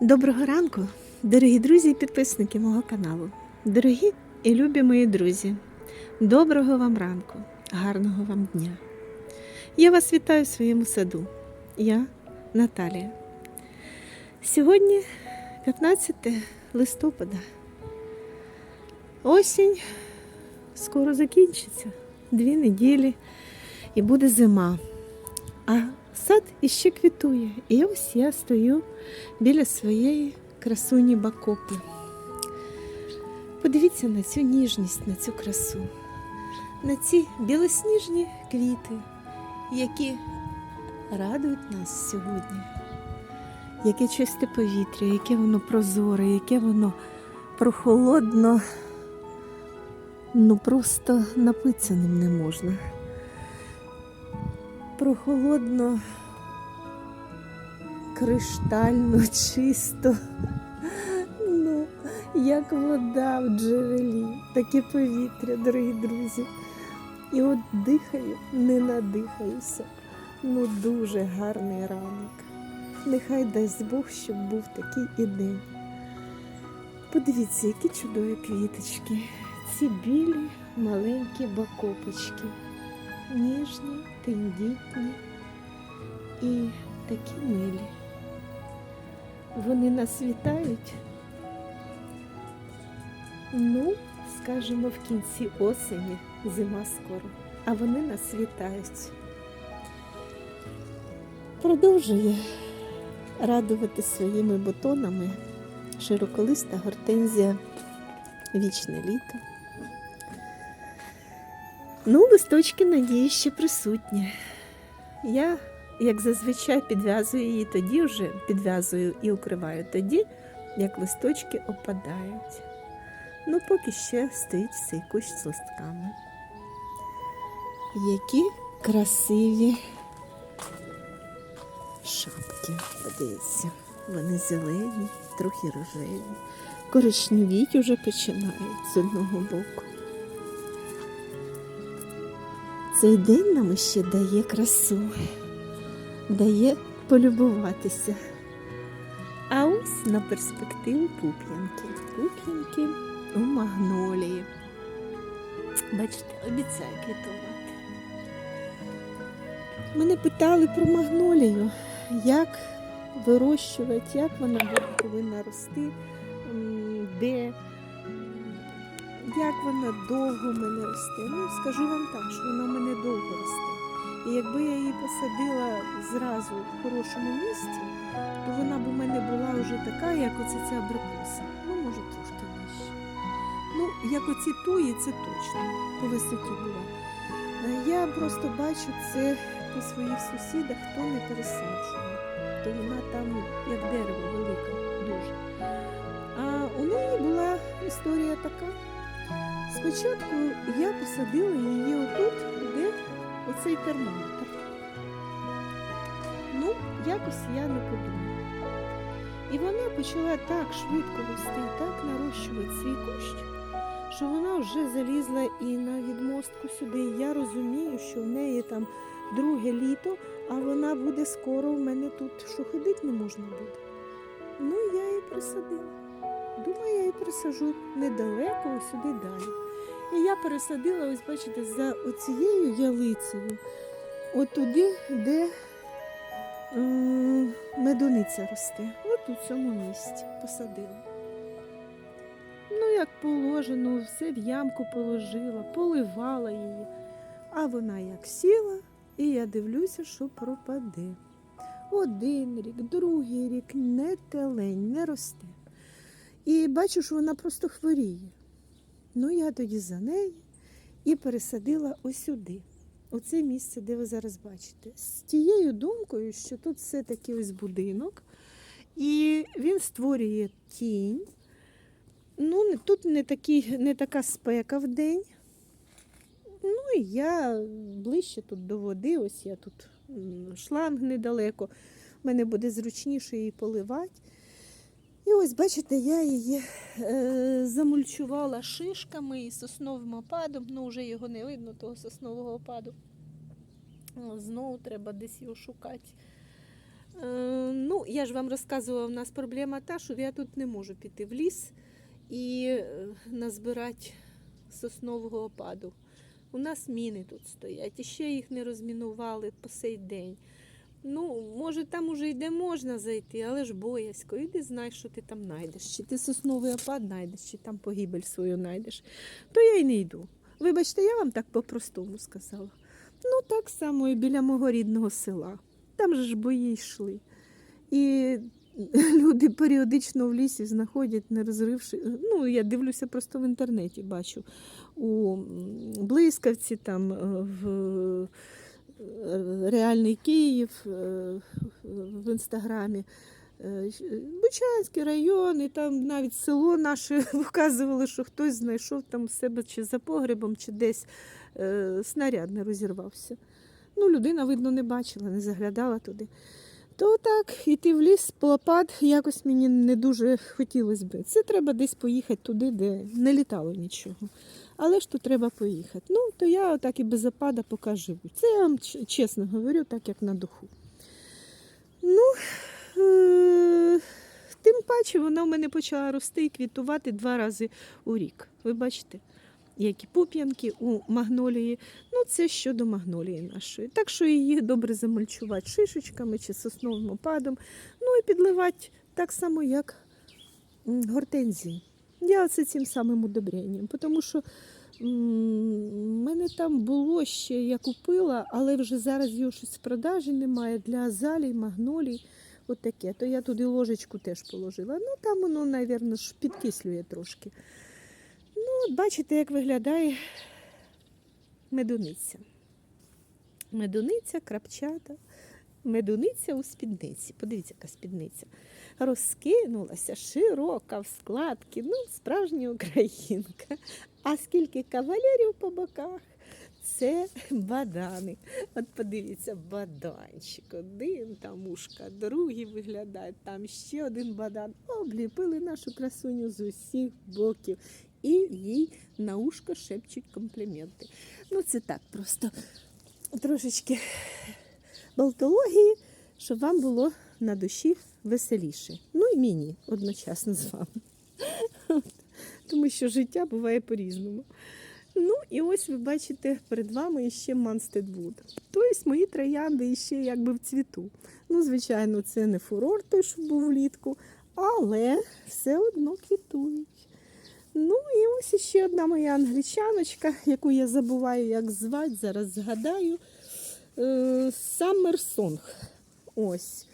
Доброго ранку, дорогі друзі і підписники мого каналу. Дорогі і любі мої друзі, доброго вам ранку, гарного вам дня. Я вас вітаю в своєму саду. Я Наталія. Сьогодні 15 листопада. Осінь скоро закінчиться. Дві неділі і буде зима. А сад іще квітує. І ось я стою біля своєї красуні Бакопи. Подивіться на цю ніжність, на цю красу, на ці білосніжні квіти, які радують нас сьогодні. Яке чисте повітря, яке воно прозоре, яке воно прохолодно, ну просто напитися ним не можна. Прохолодно криштально чисто. Ну, як вода в джерелі, таке повітря, дорогі друзі. І от дихаю, не надихаюся. Ну, дуже гарний ранок. Нехай дасть Бог, щоб був такий і день. Подивіться, які чудові квіточки. Ці білі маленькі бакопочки. Ніжні, тендітні і такі милі. Вони нас вітають. Ну, скажімо, в кінці осені, зима скоро, а вони нас вітають. Продовжує радувати своїми бутонами широколиста гортензія вічне літо. Ну, листочки, надії, ще присутні. Я як зазвичай підв'язую її тоді вже підв'язую і укриваю тоді, як листочки опадають. Ну, поки ще стоїть цей кущ з листками. Які красиві шапки. Подивіться, вони зелені, трохи рожеві. Коричневіть уже починають з одного боку. Цей день нам ще дає красу дає полюбуватися. А ось на перспективу пуп'янки. Пуп'янки у магнолії. Бачите, обіцяю квітувати. Мене питали про магнолію, як вирощувати, як вона повинна рости, де, як вона довго мене росте. Ну, скажу вам так, що вона мене довго росте. І якби я її посадила зразу в хорошому місці, то вона б у мене була вже така, як оце ця абрикоса. Ну, може, трошки вище. Ну, як оці туї, це точно по висоті була. Е, Я просто бачу це по своїх сусідах, хто не пересаджує. То вона там як дерево велике, дуже. А у неї була історія така. Спочатку я посадила її отут, де оцей термометр. Ну, якось я не подумала. І вона почала так швидко рости, і так нарощувати свій кущ, що вона вже залізла і на відмостку сюди. І Я розумію, що в неї там друге літо, а вона буде скоро в мене тут, що ходити не можна буде. Ну, я її присадила. Думаю, я її присажу недалеко, сюди далі. І я пересадила, ось бачите, за оцією ялицею, от туди, де медуниця росте. От у цьому місці посадила. Ну, як положено, все в ямку положила, поливала її. А вона як сіла, і я дивлюся, що пропаде. Один рік, другий рік, не телень, не росте. І бачу, що вона просто хворіє. Ну, я тоді за неї і пересадила ось сюди, оце місце, де ви зараз бачите. З тією думкою, що тут все-таки ось будинок, і він створює тінь. Ну, тут не, такі, не така спека в день. Ну і я ближче тут до води, ось я тут шланг недалеко. мене буде зручніше її поливати. І ось, бачите, я її е, замульчувала шишками і сосновим опадом. Ну, вже його не видно, того соснового опаду. Знову треба десь його шукати. Е, ну, я ж вам розказувала, у нас проблема та, що я тут не можу піти в ліс і е, назбирати соснового опаду. У нас міни тут стоять, і ще їх не розмінували по сей день. Ну, може, там уже й де можна зайти, але ж боязко. Іди знай, що ти там знайдеш. Чи ти сосновий опад знайдеш, чи там погибель свою знайдеш. То я й не йду. Вибачте, я вам так по-простому сказала. Ну, так само і біля мого рідного села. Там же ж бої йшли. І люди періодично в лісі знаходять, не розривши. Ну, я дивлюся просто в інтернеті, бачу. У Блискавці, там, е, в Реальний Київ е, в інстаграмі. Е, Бучанський район, і там навіть село наше вказували, що хтось знайшов там себе чи за погребом, чи десь е, снаряд не розірвався. Ну, людина, видно, не бачила, не заглядала туди. То так, іти в ліс, полопат, якось мені не дуже хотілося би. Це треба десь поїхати туди, де не літало нічого. Але ж то треба поїхати. Ну, то я отак і без опада поки живу. Це я вам чесно говорю, так як на духу. Ну, е- тим паче вона в мене почала рости і квітувати два рази у рік. Ви бачите, які пуп'янки у магнолії. Ну, це щодо магнолії нашої. Так що її добре замульчувати шишечками чи сосновим опадом. Ну і підливати так само, як гортензії. Я це цим самим удобренням, тому що в мене там було ще, я купила, але вже зараз його щось в продажі немає для азалій, магнолій. От таке. То я туди ложечку теж положила. Ну там воно, мабуть, підкислює трошки. Ну, от бачите, як виглядає медуниця. Медуниця, крапчата, медуниця у спідниці. Подивіться, яка спідниця. Розкинулася широка в складки. Ну, справжня українка. А скільки кавалерів по боках? Це бадани. От подивіться, баданчик. Один там ушка, другий виглядає, там ще один бадан. Обліпили нашу красуню з усіх боків. І їй на ушко шепчуть компліменти. Ну, це так просто трошечки болтології, щоб вам було на душі веселіше. Ну і мені одночасно з вами. Тому що життя буває по-різному. Ну і ось ви бачите перед вами ще Манстедвуд. Тобто мої троянди ще якби в цвіту. Ну, звичайно, це не фурор той, що був влітку, але все одно квітують. Ну і ось ще одна моя англічаночка, яку я забуваю, як звати, зараз згадаю. Е, Summer Song. Ось,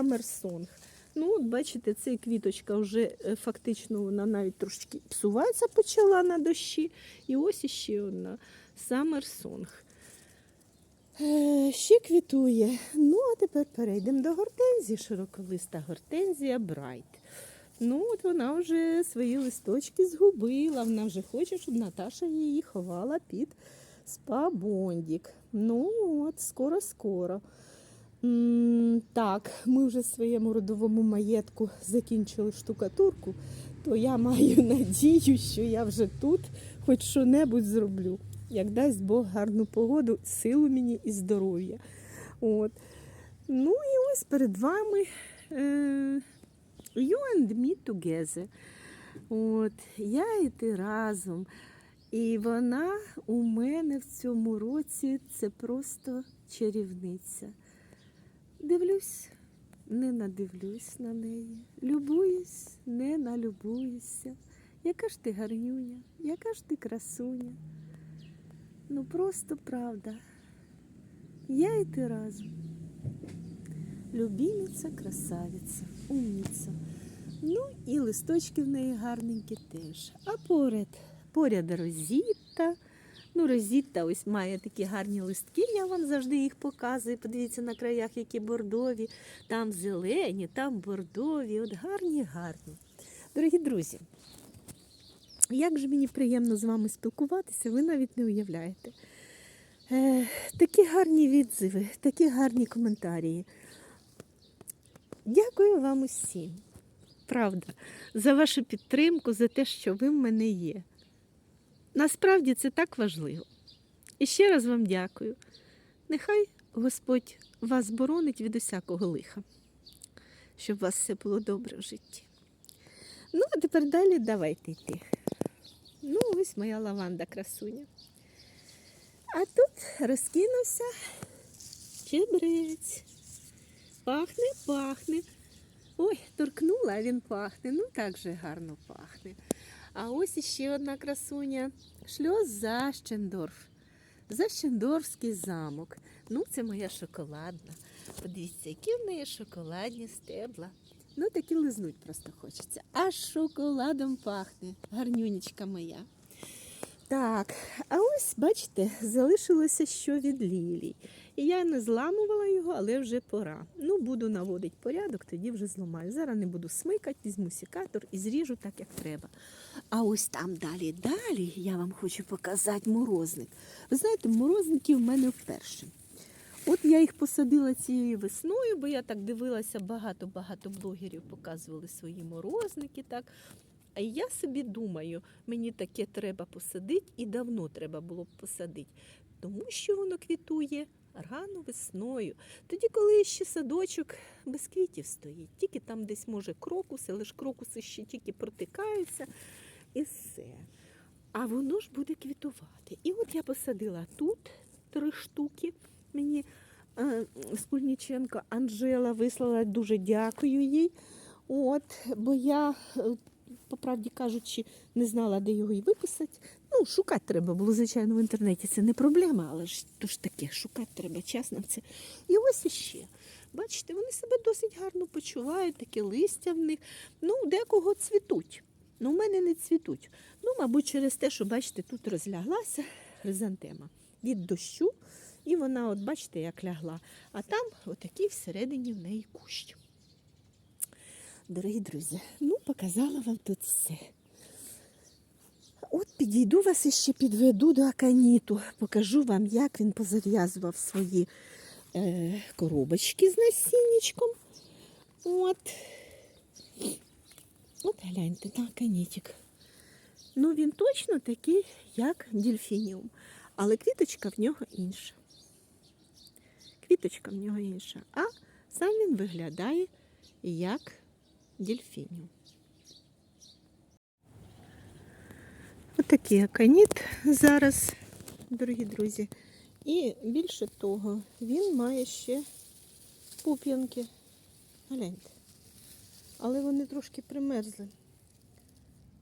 Song. Ну, от бачите, ця квіточка вже е, фактично вона навіть трошки псуватися почала на дощі. І ось іще одна. Е, ще квітує. Ну, а тепер перейдемо до гортензії. Широколиста гортензія Брайт. Ну, от вона вже свої листочки згубила. Вона вже хоче, щоб Наташа її ховала під спа-бондік. Ну, от, скоро-скоро. Так, ми вже в своєму родовому маєтку закінчили штукатурку, то я маю надію, що я вже тут хоч що-небудь зроблю. Як дасть Бог гарну погоду, силу мені і здоров'я. От. Ну і ось перед вами е, You and me together. От, я і ти разом. І вона у мене в цьому році це просто чарівниця. Дивлюсь, не надивлюсь на неї. Любуюсь, не налюбуюся. Яка ж ти гарнюня, яка ж ти красуня. Ну просто правда. Я і ти разом. Любімиця, красавиця, умниця. Ну і листочки в неї гарненькі теж. А поряд, поряд розітта. Ну, розітта ось має такі гарні листки, я вам завжди їх показую. Подивіться на краях, які бордові, там зелені, там бордові, от гарні, гарні. Дорогі друзі, як же мені приємно з вами спілкуватися, ви навіть не уявляєте. Е, такі гарні відзиви, такі гарні коментарі. Дякую вам усім. Правда, за вашу підтримку, за те, що ви в мене є. Насправді це так важливо. І ще раз вам дякую. Нехай Господь вас боронить від усякого лиха. щоб у вас все було добре в житті. Ну, а тепер далі давайте йти. Ну, ось моя лаванда красуня. А тут розкинувся чебрець. Пахне, пахне. Ой, торкнула, а він пахне. Ну так же гарно пахне. А ось іще одна красуня. Шльоз Защендорф. Защендорфський замок. Ну, це моя шоколадна. Подивіться, які в неї шоколадні стебла. Ну, такі лизнуть просто хочеться. Аж шоколадом пахне. Гарнюнечка моя. Так, а ось, бачите, залишилося що від лілій. І я не зламувала його, але вже пора. Ну, буду наводити порядок, тоді вже зламаю. Зараз не буду смикати, візьму сікатор і зріжу так, як треба. А ось там далі, далі я вам хочу показати морозник. Ви знаєте, морозники в мене вперше. От я їх посадила цією весною, бо я так дивилася, багато-багато блогерів показували свої морозники. так. А я собі думаю, мені таке треба посадити, і давно треба було б посадити, тому що воно квітує рано весною. Тоді, коли ще садочок без квітів стоїть, тільки там десь може крокуси, але ж крокуси ще тільки протикаються і все. А воно ж буде квітувати. І от я посадила тут три штуки. Мені е, Скульніченко Анжела вислала дуже дякую їй. От, бо я, е, по правді кажучи, не знала, де його і виписати. Ну, шукати треба було, звичайно, в інтернеті. Це не проблема, але ж то ж таке, шукати треба час на це. І ось іще. Бачите, вони себе досить гарно почувають, таке листя в них. Ну, декого цвітуть. Ну, у мене не цвітуть. Ну, мабуть, через те, що, бачите, тут розляглася хризантема від дощу, і вона, от бачите, як лягла. А там отакий всередині в неї кущ. Дорогі друзі, ну показала вам тут все. От підійду вас іще підведу до аканіту, покажу вам, як він позав'язував свої е, коробочки з насіннячком. От. От гляньте на аканітик. Ну, він точно такий, як дельфініум, але квіточка в нього інша. Квіточка в нього інша, а сам він виглядає як дельфініум. Отакий аканіт зараз, дорогі друзі. І більше того, він має ще пуп'янки. Гляньте. Але вони трошки примерзли.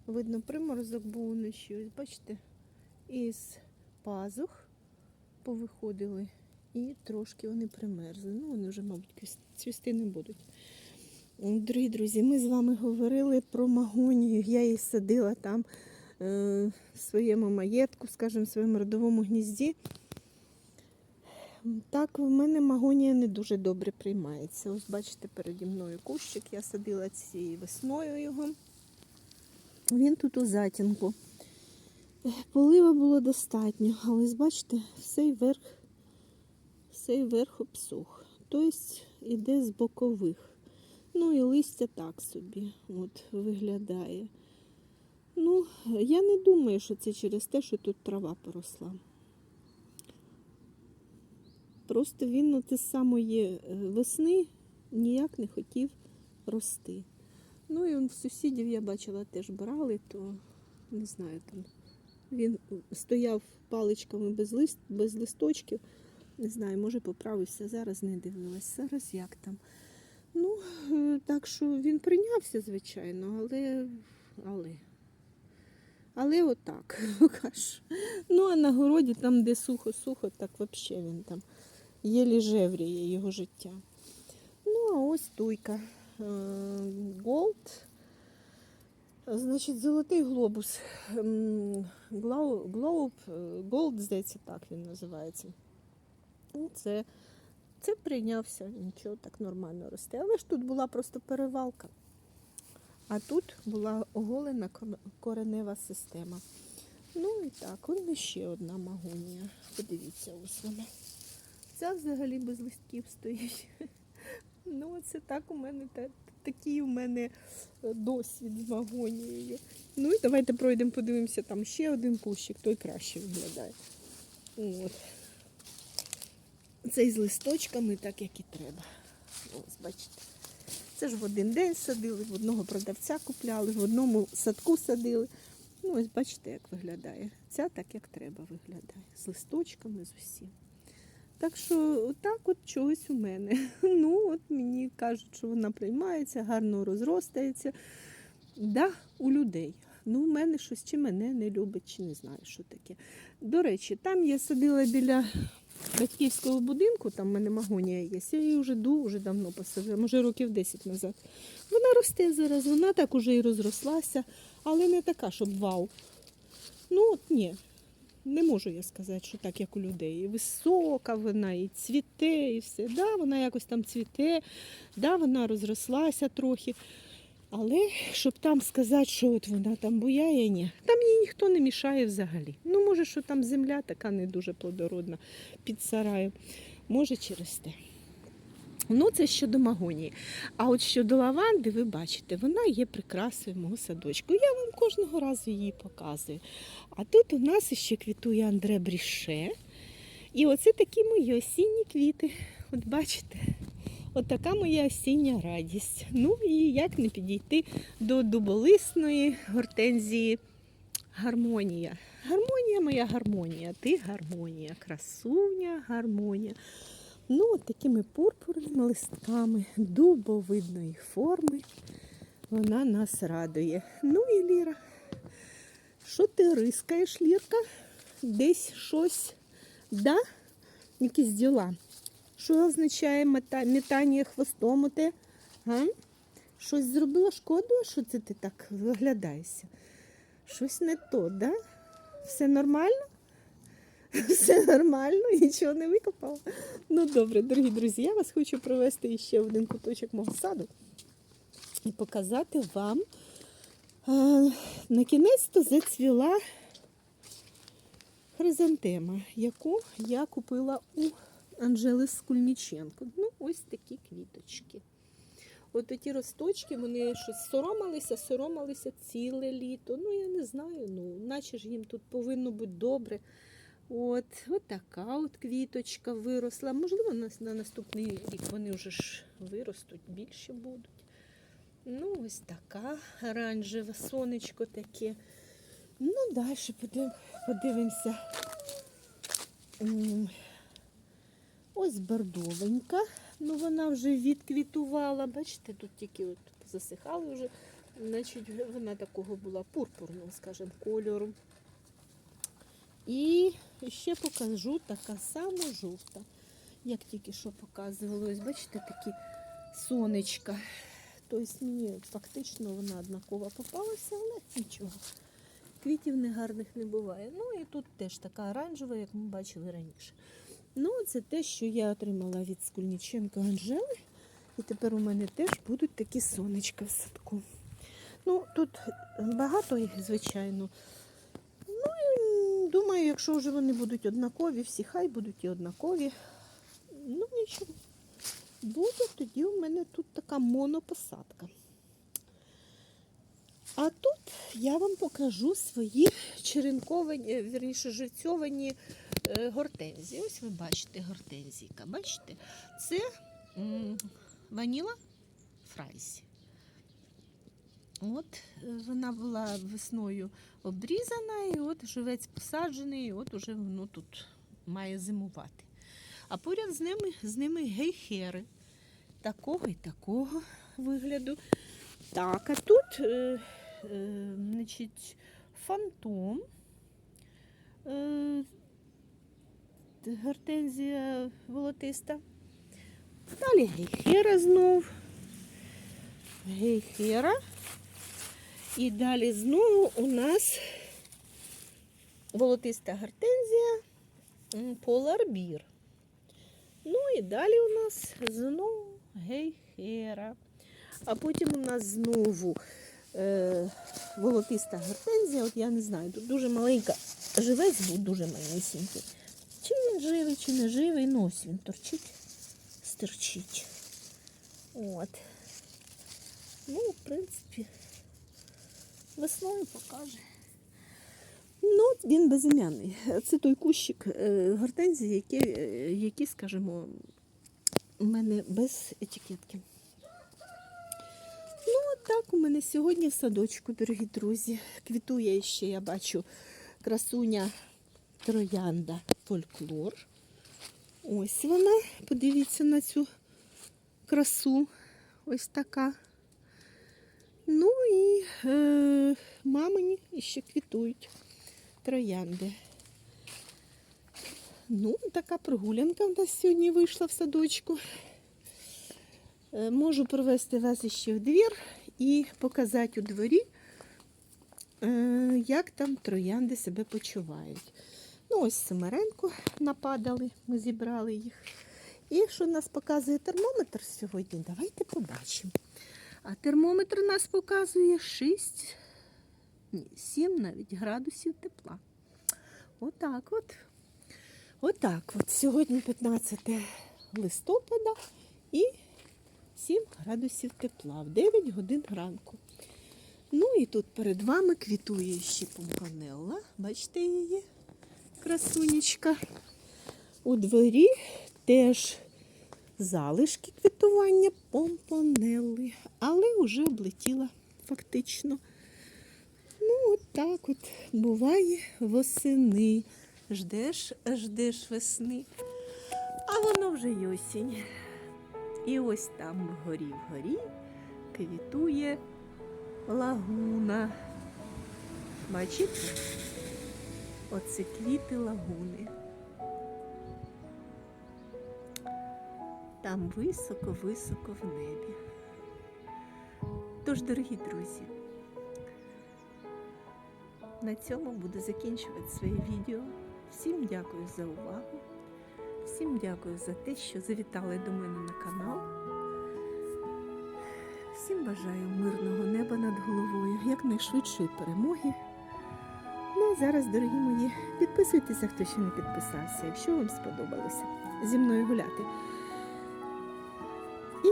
Видно, приморозок був вночі. Ось бачите, із пазух повиходили і трошки вони примерзли. Ну, вони вже, мабуть, цвісти не будуть. Дорогі друзі, ми з вами говорили про магонію. Я її садила там е, в своєму маєтку, скажімо, в своєму родовому гнізді. Так, в мене магонія не дуже добре приймається. Ось бачите, переді мною кущик. Я садила цією весною його. Він тут у затінку. Полива було достатньо, але ось бачите, всей верх, всей верх обсух. Тобто іде з бокових. Ну і листя так собі от, виглядає. Ну, я не думаю, що це через те, що тут трава поросла. Просто він от із самої е, весни ніяк не хотів рости. Ну і в сусідів я бачила теж брали, то не знаю там. Він стояв паличками без, лист, без листочків. Не знаю, може поправився, зараз не дивилась. Зараз як там. Ну, е, так що він прийнявся, звичайно, але. але. Але отак. Ну, а на городі, там, де сухо-сухо, так взагалі він там єлі жевріє його життя. Ну, а ось туйка. Голд. Значить, золотий глобус. Глоуб, Голд, здається, так він називається. Ну, Це, це прийнявся, нічого так нормально росте. Але ж тут була просто перевалка. А тут була оголена коренева система. Ну і так, он ще одна магонія. Подивіться, ось вона. Ця взагалі без листків стоїть. Ну, це так у мене та, такий у мене е, досвід з магонією. Ну і давайте пройдемо, подивимося, там ще один кущик, той краще виглядає. От. Цей з листочками, так як і треба. Ось, бачите. Це ж в один день садили, в одного продавця купляли, в одному садку садили. Ну, ось бачите, як виглядає. Ця так, як треба виглядає. З листочками, з усім. Так що так от чогось у мене. Ну, от мені кажуть, що вона приймається, гарно розростається. Да, у людей. Ну, у мене щось чи мене не любить, чи не знаю, що таке. До речі, там я садила біля батьківського будинку, там в мене магонія є. Я її вже дуже давно посадила, може років 10 назад. Вона росте зараз, вона так уже і розрослася, але не така, щоб вау. Ну, от ні. Не можу я сказати, що так, як у людей. І висока вона, і цвіте, і все. Да, вона якось там цвіте, да, вона розрослася трохи. Але щоб там сказати, що от вона там буяє, ні. Там їй ніхто не мішає взагалі. Ну, може, що там земля така не дуже плодородна під сараєм. Може, через те. Ну, це щодо магонії. А от щодо лаванди, ви бачите, вона є прикрасою мого садочку. Я вам кожного разу її показую. А тут у нас ще квітує Андре Бріше. І оце такі мої осінні квіти. От бачите, от моя осіння радість. Ну і як не підійти до дуболисної гортензії гармонія. Гармонія моя гармонія, ти гармонія, красуня, гармонія. Ну, от такими пурпурними листками дубовидної форми вона нас радує. Ну і Ліра, що ти рискаєш, Лірка? Десь щось, да? Якісь діла. Що означає мета- метання хвостом у те? Га? Щось зробила шкоду, що це ти так виглядаєшся? Щось не то, да? Все нормально? Все нормально, нічого не викопала. Ну добре, дорогі друзі, я вас хочу провести ще в один куточок мого саду і показати вам. На кінець-то зацвіла хризантема, яку я купила у Анжели Скульніченко. Ну, ось такі квіточки. От ті росточки, вони щось соромалися, соромалися ціле літо. Ну, я не знаю, ну, наче ж їм тут повинно бути добре. От, от така от квіточка виросла. Можливо, на, на наступний рік вони вже ж виростуть, більше будуть. Ну, ось така оранжеве сонечко таке. Ну, далі подивимося. Ось бордовенька. Ну, вона вже відквітувала. Бачите, тут тільки от засихали вже. Значить, вона такого була пурпурного, скажімо, кольору. І ще покажу така сама жовта, як тільки що показувала. Ось бачите, такі сонечка. Тобто мені фактично вона однакова попалася, але нічого. Квітів негарних не буває. Ну і тут теж така оранжева, як ми бачили раніше. Ну, це те, що я отримала від Скульніченка Анжели. І тепер у мене теж будуть такі сонечка в садку. Ну, тут багато їх, звичайно. Ну, і думаю, якщо вже вони будуть однакові, всі хай будуть і однакові. Ну, нічого. Буде тоді у мене тут така монопосадка. А тут я вам покажу свої черенковані, вірніше, живцьовані гортензії. Ось ви бачите гортензійка. Бачите? Це ваніла фрайсі. От е, вона була весною обрізана, і от живець посаджений, і от уже воно тут має зимувати. А поряд з ними, з ними гейхери такого і такого вигляду. Так, а тут е, е, значить, фантом. Гортензія волотиста. Далі гейхера знов. Гейхера. І далі знову у нас волотиста гортензія поларбір. Ну і далі у нас знову гейхера. А потім у нас знову е, волотиста гортензія. От я не знаю, тут дуже маленька живець був дуже малесенький. Чи він живий, чи не живий, ну ось він торчить, стерчить. От. Ну, в принципі, весною покаже. Ну, він безім'яний. Це той кущик е, гортензії, які, е, які, скажімо, у мене без етикетки. так у мене сьогодні в садочку, дорогі друзі. Квітує ще, я бачу, красуня троянда фольклор. Ось вона. Подивіться на цю красу. Ось така. Ну і е, мамині ще квітують троянди. Ну, така прогулянка в нас сьогодні вийшла в садочку. Е, Можу провести вас іще в двір і показати у дворі, е, як там троянди себе почувають. Ну, ось Семеренко нападали, ми зібрали їх. І що нас показує термометр сьогодні, давайте побачимо. А термометр нас показує 6, ні, 7 навіть градусів тепла. Отак от. Отак от. Сьогодні 15 листопада і 7 градусів тепла в 9 годин ранку. Ну і тут перед вами квітує ще помпанелла. Бачите її, красунечка. У дворі теж залишки квітування помпанелли, але вже облетіла фактично. Ну, от так от буває восени. Ждеш, ждеш весни, а воно вже й осінь. І ось там вгорі вгорі квітує лагуна. Бачите? Оце квіти лагуни. Там високо-високо в небі. Тож, дорогі друзі, на цьому буду закінчувати своє відео. Всім дякую за увагу. Всім дякую за те, що завітали до мене на канал. Всім бажаю мирного неба над головою, якнайшвидшої перемоги. Ну а зараз, дорогі мої, підписуйтеся, хто ще не підписався, якщо вам сподобалося зі мною гуляти. І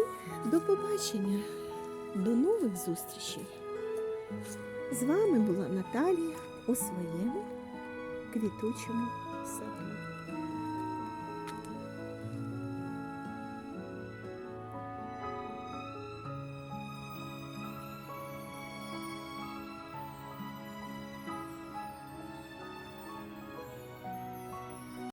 до побачення, до нових зустрічей. З вами була Наталія у своєму квітучому